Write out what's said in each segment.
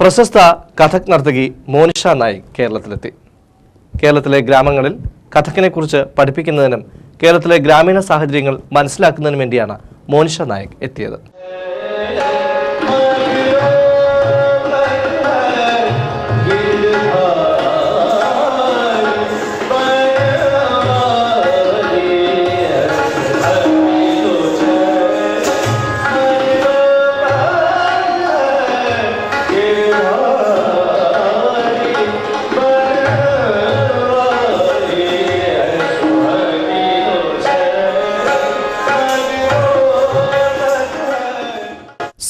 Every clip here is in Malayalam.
പ്രശസ്ത കഥക് നർത്തകി മോനിഷ നായിക് കേരളത്തിലെത്തി. കേരളത്തിലെ ഗ്രാമങ്ങളിൽ കഥക്കിനെ കുറിച്ച് പഠിപ്പിക്കുന്നതിനും കേരളത്തിലെ ഗ്രാമീണ സാഹചര്യങ്ങൾ മനസ്സിലാക്കുന്നതിനും വേണ്ടിയാണ് മോനിഷ നായിക് എത്തിയത്.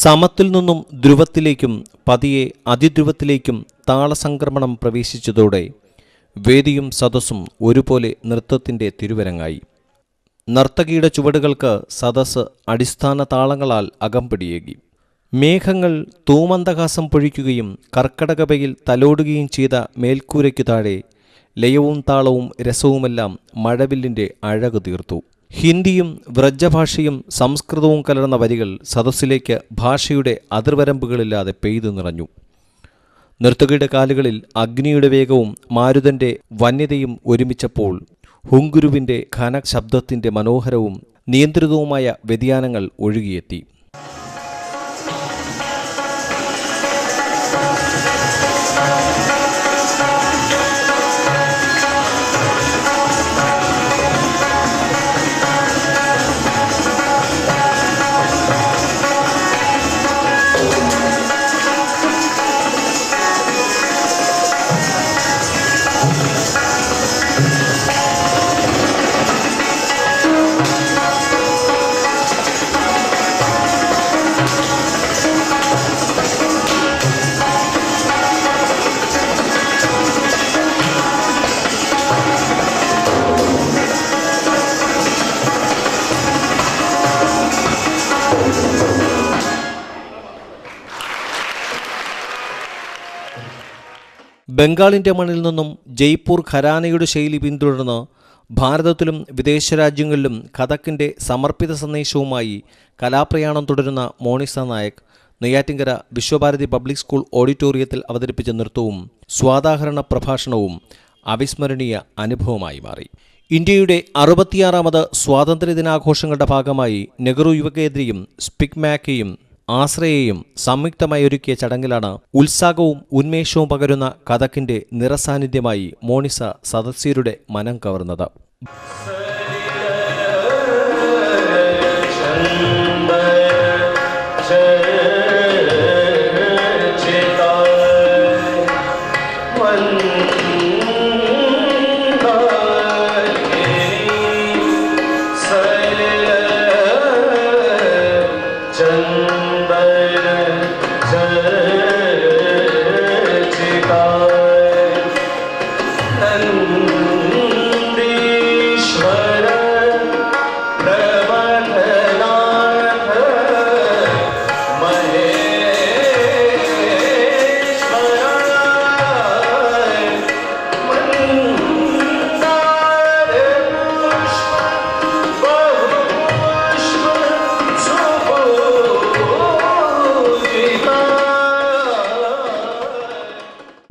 സമത്തിൽ നിന്നും ധ്രുവത്തിലേക്കും പതിയെ അതിധ്രുവത്തിലേക്കും താളസംക്രമണം പ്രവേശിച്ചതോടെ വേദിയും സദസ്സും ഒരുപോലെ നൃത്തത്തിന്റെ തിരുവരങ്ങായി. നർത്തകിയുടെ ചുവടുകൾക്ക് സദസ്സ് അടിസ്ഥാന താളങ്ങളാൽ അകമ്പടിയേകി. മേഘങ്ങൾ തൂമന്തകാസം പൊഴിക്കുകയും കർക്കടകവയിൽ തലോടുകയും ചെയ്ത മേൽക്കൂരയ്ക്കു താഴെ ലയവും താളവും രസവുമെല്ലാം മഴവില്ലിന്റെ അഴകു തീർത്തു. ഹിന്ദിയും വ്രജഭാഷയും സംസ്കൃതവും കലർന്ന വരികൾ സദസ്സിലേക്ക് ഭാഷയുടെ അതിർവരമ്പുകളില്ലാതെ പെയ്തു നിറഞ്ഞു. നർത്തകിയുടെ കാലുകളിൽ അഗ്നിയുടെ വേഗവും മാരുതന്റെ വന്യതയും ഒരുമിച്ചപ്പോൾ ഹുങ്കുരുവിന്റെ ഘനശബ്ദത്തിന്റെ മനോഹരവും നിയന്ത്രിതവുമായ വ്യതിയാനങ്ങൾ ഒഴുകിയെത്തി. ബംഗാളിന്റെ മണ്ണിൽ നിന്നും ജയ്പൂർ ഖരാനയുടെ ശൈലി പിന്തുടർന്ന് ഭാരതത്തിലും വിദേശ രാജ്യങ്ങളിലും കഥക്കിന്റെ സമർപ്പിത സന്ദേശവുമായി കലാപ്രയാണം തുടരുന്ന മോണിസ നായക് നെയ്യാറ്റിങ്കര വിശ്വഭാരതി പബ്ലിക് സ്കൂൾ ഓഡിറ്റോറിയത്തിൽ അവതരിപ്പിച്ച നൃത്തവും സ്വാദാഹരണ പ്രഭാഷണവും അവിസ്മരണീയ അനുഭവമായി മാറി. ഇന്ത്യയുടെ അറുപത്തിയാറാമത് സ്വാതന്ത്ര്യദിനാഘോഷങ്ങളുടെ ഭാഗമായി നെഹ്റു യുവകേന്ദ്രയും സ്പിക്മാക്കയും ആശ്രയയും സംയുക്തമായി ഒരുക്കിയ ചടങ്ങിലാണ് ഉത്സാഹവും ഉന്മേഷവും പകരുന്ന കഥക്കിന്റെ നിറസാന്നിധ്യമായി മോണിസ സദസ്യരുടെ മനം കവർന്നത്.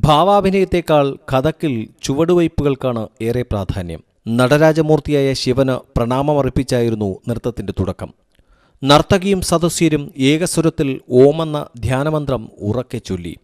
ഭാവാഭിനയത്തേക്കാൾ കഥക്കിൽ ചുവടുവയ്പ്പുകൾക്കാണ് ഏറെ പ്രാധാന്യം. നടരാജമൂർത്തിയായ ശിവന് പ്രണാമമർപ്പിച്ചായിരുന്നു നൃത്തത്തിന്റെ തുടക്കം. നർത്തകിയും സദസ്യരും ഏകസ്വരത്തിൽ ഓമെന്ന ധ്യാനമന്ത്രം ഉറക്കെ ചൊല്ലി.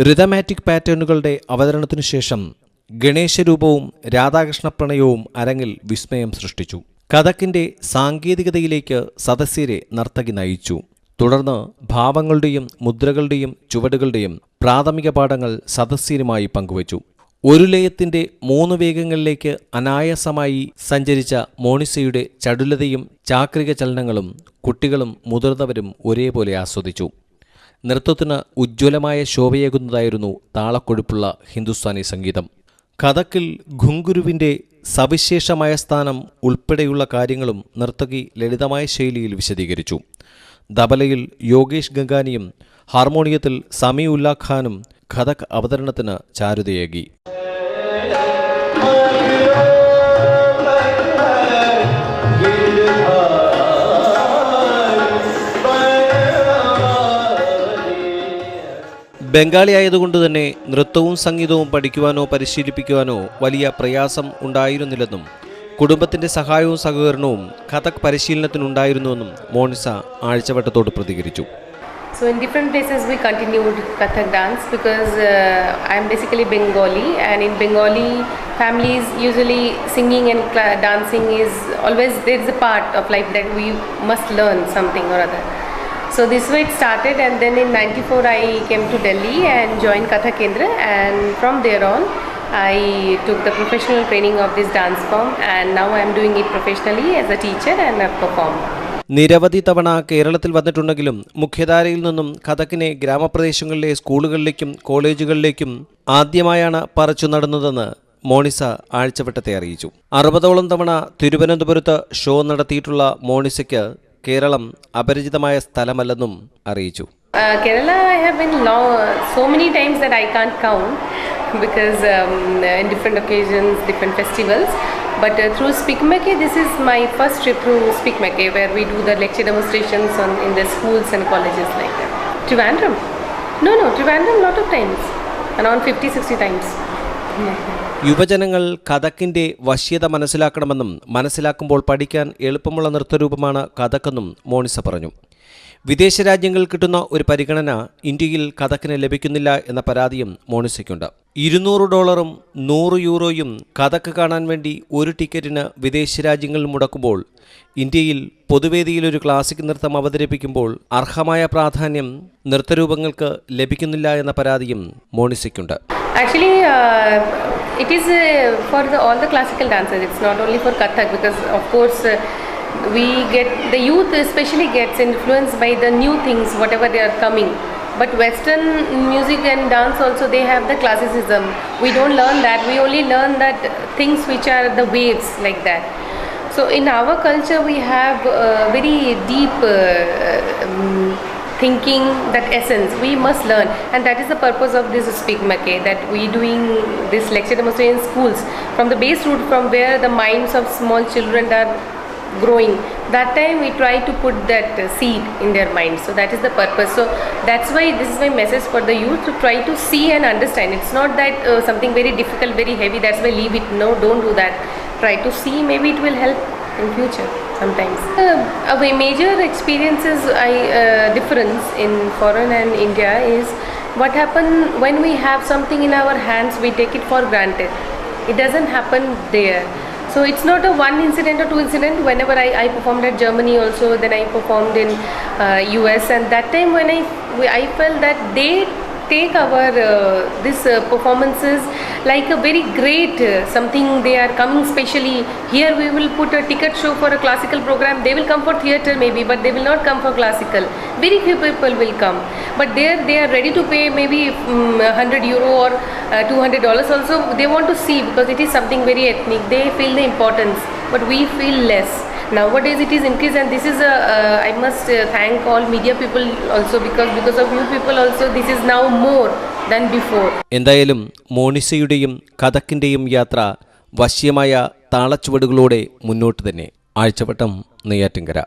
റിതമാറ്റിക് പാറ്റേണുകളുടെ അവതരണത്തിനു ശേഷം ഗണേശരൂപവും രാധാകൃഷ്ണ പ്രണയവും അരങ്ങിൽ വിസ്മയം സൃഷ്ടിച്ചു. കഥക്കിന്റെ സാങ്കേതികതയിലേക്ക് സദസ്യരെ നർത്തകി നയിച്ചു. തുടർന്ന് ഭാവങ്ങളുടെയും മുദ്രകളുടെയും ചുവടുകളുടെയും പ്രാഥമിക പാഠങ്ങൾ സദസ്യരുമായി പങ്കുവച്ചു. ഒരു ലയത്തിന്റെ മൂന്ന് വേഗങ്ങളിലേക്ക് അനായാസമായി സഞ്ചരിച്ച മോണിസയുടെ ചടുലതയും ചാക്രിക ചലനങ്ങളും കുട്ടികളും മുതിർന്നവരും ഒരേപോലെ ആസ്വദിച്ചു. നൃത്തത്തിന് ഉജ്ജ്വലമായ ശോഭയേകുന്നതായിരുന്നു താളക്കൊഴുപ്പുള്ള ഹിന്ദുസ്ഥാനി സംഗീതം. കഥക്കിൽ ഘുങ്കുരുവിന്റെ സവിശേഷമായ സ്ഥാനം ഉൾപ്പെടെയുള്ള കാര്യങ്ങളും നർത്തകി ലളിതമായ ശൈലിയിൽ വിശദീകരിച്ചു. ദബലയിൽ യോഗേഷ് ഗംഗാനിയും ഹാർമോണിയത്തിൽ സമി ഉല്ലാ ഖാനും കഥക് അവതരണത്തിന് ചാരുതയേകി. ബംഗാളി ആയതുകൊണ്ട് തന്നെ നൃത്തവും സംഗീതവും പഠിക്കുവാനോ പരിശീലിപ്പിക്കുവാനോ വലിയ പ്രയാസം ഉണ്ടായിരുന്നില്ലെന്നും കുടുംബത്തിന്റെ സഹായവും സഹകരണവും കഥക് പരിശീലനത്തിനുണ്ടായിരുന്നുവെന്നും മോണിസ ആഴ്ചവട്ടത്തോട് പ്രതികരിച്ചു So in different places we continued Kathak dance because uh, am basically Bengali and in Bengali families usually singing and dancing is always there is a part of life that we must learn something or other. So this way it started and then in 94 I came to Delhi and joined Kathak Kendra and from there on I took the professional training of this dance form and now I am doing it professionally as a teacher and a performer. നിരവധി തവണ കേരളത്തിൽ വന്നിട്ടുണ്ടെങ്കിലും മുഖ്യധാരയിൽ നിന്നും കഥക്കിനെ ഗ്രാമപ്രദേശങ്ങളിലെ സ്കൂളുകളിലേക്കും കോളേജുകളിലേക്കും ആദ്യമായാണ് പറിച്ചു നടന്നതെന്ന് മോണിസ ആഴ്ചവട്ടത്തെ അറിയിച്ചു. അറുപതോളം തവണ തിരുവനന്തപുരത്ത് ഷോ നടത്തിയിട്ടുള്ള മോണിസയ്ക്ക് കേരളം അപരിചിതമായ സ്ഥലമല്ലെന്നും അറിയിച്ചു. Kerala Kerala, I have been long, so many times that I can't count. Because um, in different occasions, different festivals. But uh, through Speakmake, this is my first trip through Speakmake where we do the lecture demonstrations on, in the schools and colleges like that. Trivandrum? No, no, Trivandrum lot of times. Around 50, 60 times. യുവജനങ്ങൾ കഥക്കിന്റെ വശ്യത മനസ്സിലാക്കണമെന്നും മനസ്സിലാക്കുമ്പോൾ പഠിക്കാൻ എളുപ്പമുള്ള നൃത്തരൂപമാണ് കഥക്കെന്നും മോണിസ പറഞ്ഞു വിദേശ രാജ്യങ്ങൾ കിട്ടുന്ന ഒരു പരിഗണന ഇന്ത്യയിൽ കഥക്കിന് ലഭിക്കുന്നില്ല എന്ന പരാതിയും മോണിസയ്ക്കുണ്ട്. ഇരുന്നൂറ് ഡോളറും നൂറ് യൂറോയും കഥക്ക് കാണാൻ വേണ്ടി ഒരു ടിക്കറ്റിന് വിദേശ രാജ്യങ്ങളിൽ മുടക്കുമ്പോൾ ഇന്ത്യയിൽ പൊതുവേദിയിൽ ഒരു ക്ലാസിക് നൃത്തം അവതരിപ്പിക്കുമ്പോൾ അർഹമായ പ്രാധാന്യം നൃത്തരൂപങ്ങൾക്ക് ലഭിക്കുന്നില്ല എന്ന പരാതിയും മോണിസയ്ക്കുണ്ട്. Actually it is for the all the classical dancers it's not only for Kathak because of uh, we get the youth especially gets influenced by the new things, whatever they are coming. But Western music and dance also they have the classicism. We don't learn that. We only learn that things which are the waves like that. So in our culture, we have very deep uh, um, thinking, that essence. We must learn, and that is the purpose of this Speak Make. That we doing this lecture demonstration in schools from the base root, from where the minds of small children are growing. That time we try to put that seed in their mind So that is the purpose. So that's why this is my message for the youth to try to see and understand. It's not that uh, something very difficult, very heavy. That's why leave it. No, don't do that. Try to see. Maybe it will help in future sometimes. Uh, a major experiences I uh, difference in foreign and India is what happen when we have something in our hands. We take it for granted. It doesn't happen there. So it's not a one incident or two incident. Whenever I, I performed at Germany also, then I performed in uh, US, and that time when I I felt that they take our uh, this uh, performances like a very great uh, something they are coming specially. Here we will put a ticket show for a classical program. They will come for theater maybe but they will not come for classical. Very few people will come. But there they are ready to pay maybe um, 100 euro or uh, 200 dollars also. They want to see because it is something very ethnic. They feel the importance but we feel less nowadays it is increased and this is a uh, i must uh, thank all media people also because because of you people also this is now more than before എന്തായാലും മോണിസയുടെയും കഥക്കിന്റെയും യാത്ര വശ്യമായ താളച്ചുവടുകളോടെ മുന്നോട്ട് തന്നെ ആഴ്ചവട്ടം നെയ്യാറ്റിങ്കര